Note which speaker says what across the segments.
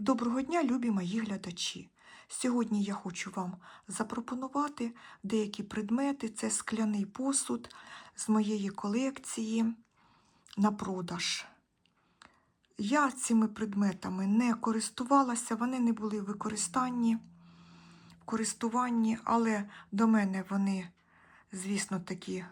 Speaker 1: Доброго дня, любі мої глядачі! Сьогодні я хочу вам запропонувати деякі предмети. Це скляний посуд з моєї колекції на продаж. Я цими предметами не користувалася, вони не були в використанні, в користуванні, але до мене вони, звісно, такі,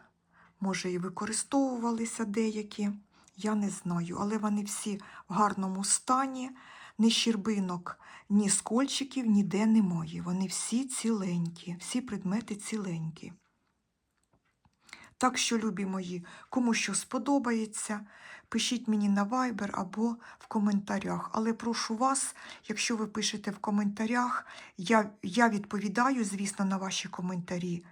Speaker 1: може, і використовувалися деякі. Я не знаю, але вони всі в гарному стані, ні щербинок, ні скольчиків ніде немає. Вони всі ціленькі, всі предмети ціленькі. Так що, любі мої, кому що сподобається, пишіть мені на Viber або в коментарях. Але прошу вас, якщо ви пишете в коментарях, я, я відповідаю, звісно, на ваші коментарі.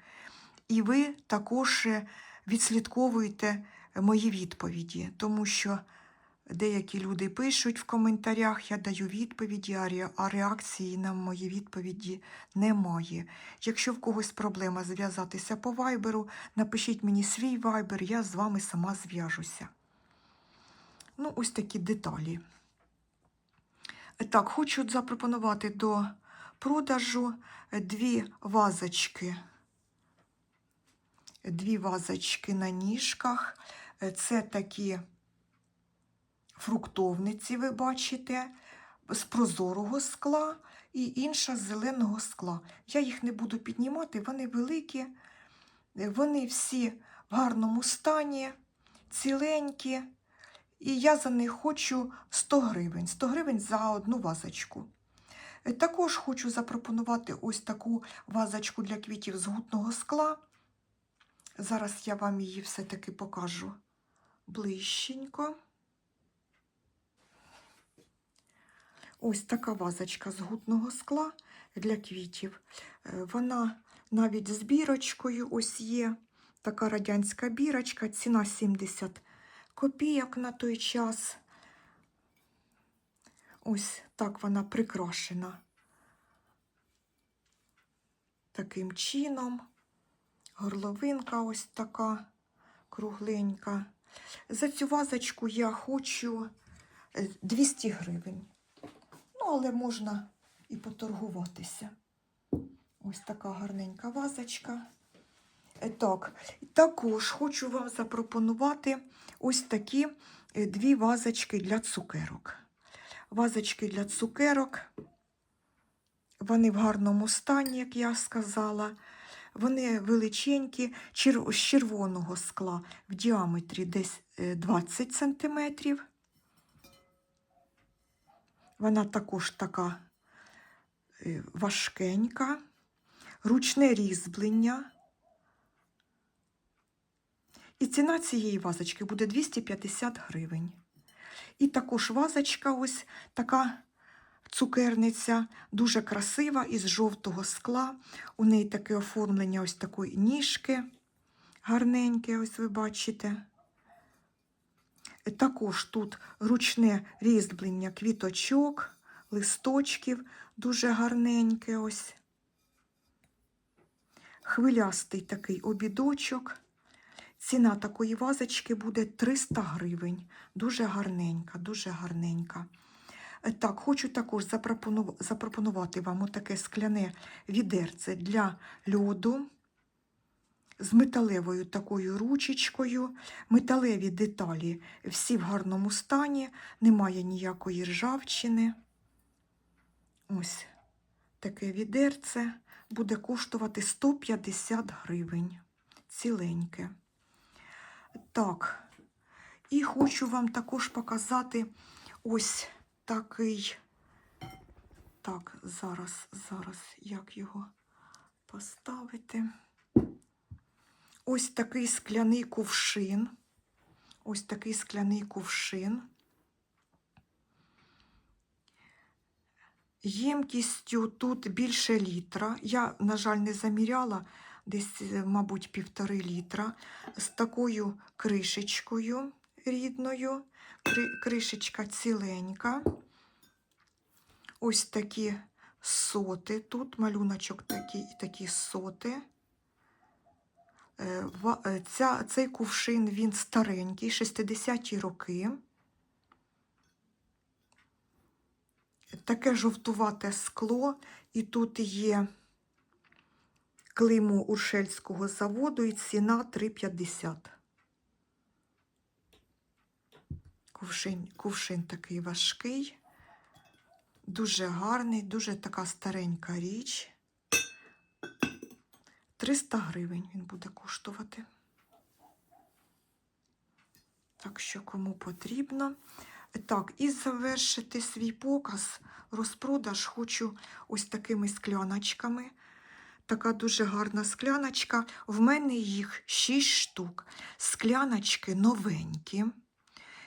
Speaker 1: І ви також е, відслідковуєте мої відповіді, тому що деякі люди пишуть в коментарях, я даю відповіді, а реакції на мої відповіді немає. Якщо в когось проблема зв'язатися по вайберу, напишіть мені свій вайбер, я з вами сама зв'яжуся. Ну, ось такі деталі. Так, хочу запропонувати до продажу дві вазочки. Дві вазочки на ніжках. Це такі фруктовниці, ви бачите, з прозорого скла і інша з зеленого скла. Я їх не буду піднімати, вони великі, вони всі в гарному стані, ціленькі. І я за них хочу 100 гривень. 100 гривень за одну вазочку. Також хочу запропонувати ось таку вазочку для квітів з гутного скла. Зараз я вам її все-таки покажу ближченько. Ось така вазочка з гутного скла для квітів. Е, Вона навіть з бірочкою ось є. Така радянська бірочка, ціна 70 копійок на той час. Ось так вона прикрашена таким чином. Горловинка ось така кругленька. За цю вазочку я хочу е, 200 гривень. Але можна і поторгуватися. Ось така гарненька вазочка. Е, Так, також хочу вам запропонувати ось такі е, дві вазочки для цукерок. Вазочки для цукерок. Вони в гарному стані, як я сказала. Вони величенькі, з червоного скла в діаметрі десь е, 20 см. Вона також така е, важкенька, ручне різьблення. І ціна цієї вазочки буде 250 гривень. І також вазочка ось така цукерниця, дуже красива, із жовтого скла. У неї таке оформлення ось такої ніжки, гарненьке, ось ви бачите. Також тут ручне різьблення квіточок, листочків, дуже гарненьке ось. Хвилястий такий обідочок. Ціна такої вазочки буде 300 гривень. Дуже гарненька, дуже гарненька. Е, Так, хочу також запропонувати вам отаке скляне відерце для льоду з металевою такою ручечкою. Металеві деталі всі в гарному стані, немає ніякої ржавчини. Ось таке відерце буде коштувати 150 гривень. Ціленьке. Так, і хочу вам також показати ось такий. Так, зараз, зараз, як його поставити. Ось такий скляний кувшин. Ось такий скляний кувшин. Ємкістю тут більше літра. Я, на жаль, не заміряла, десь, е, мабуть, півтори літра. З такою кришечкою рідною. Кри- Кришечка ціленька. Ось такі соти. Тут малюночок такий і такі соти. Е, е, Ця, цей кувшин він старенький, 60-ті роки. таке жовтувате скло, і тут є клеймо Уршельського заводу і ціна 3,50. Кувшин, кувшин такий важкий, дуже гарний, дуже така старенька річ. 300 гривень він буде коштувати. Так що кому потрібно. Так, і завершити свій показ, розпродаж хочу ось такими скляночками. Така дуже гарна скляночка. В мене їх 6 штук. Скляночки новенькі.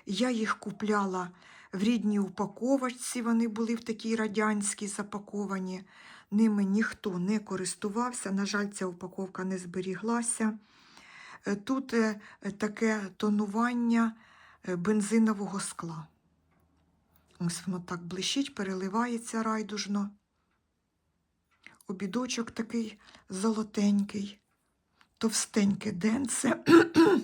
Speaker 1: Я їх купляла в рідній упаковочці, вони були в такій радянській запаковані. Ними ніхто не користувався. На жаль, ця упаковка не зберіглася. Е, Тут е, таке тонування е, бензинового скла. Ось воно так блищить, переливається райдужно. Обідочок такий золотенький, товстеньке денце.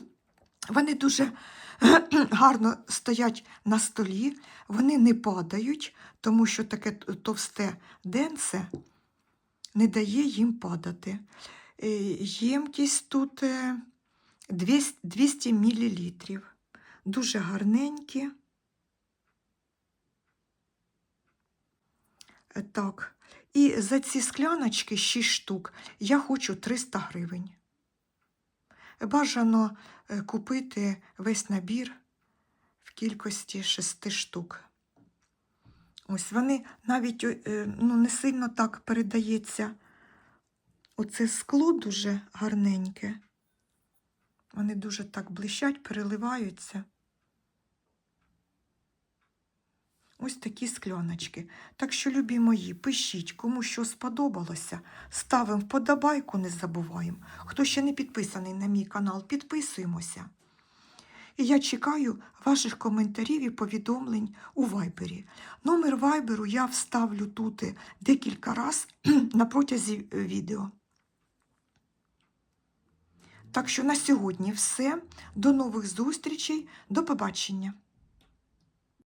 Speaker 1: Вони дуже гарно стоять на столі, вони не падають, тому що таке товсте денце не дає їм падати. Е, Ємкість тут е, 200 200 мл. Дуже гарненькі. Е, Так, і за ці скляночки 6 штук я хочу 300 гривень. Бажано е, купити весь набір в кількості 6 штук. Ось вони навіть е, ну, не сильно так передається. Оце скло дуже гарненьке. Вони дуже так блищать, переливаються. Ось такі скляночки. Так що, любі мої, пишіть, кому що сподобалося. Ставимо вподобайку, не забуваємо. Хто ще не підписаний на мій канал, підписуємося. І я чекаю ваших коментарів і повідомлень у вайбері. Номер вайберу я вставлю тут декілька разів на протязі відео. Так що на сьогодні все. До нових зустрічей. До побачення.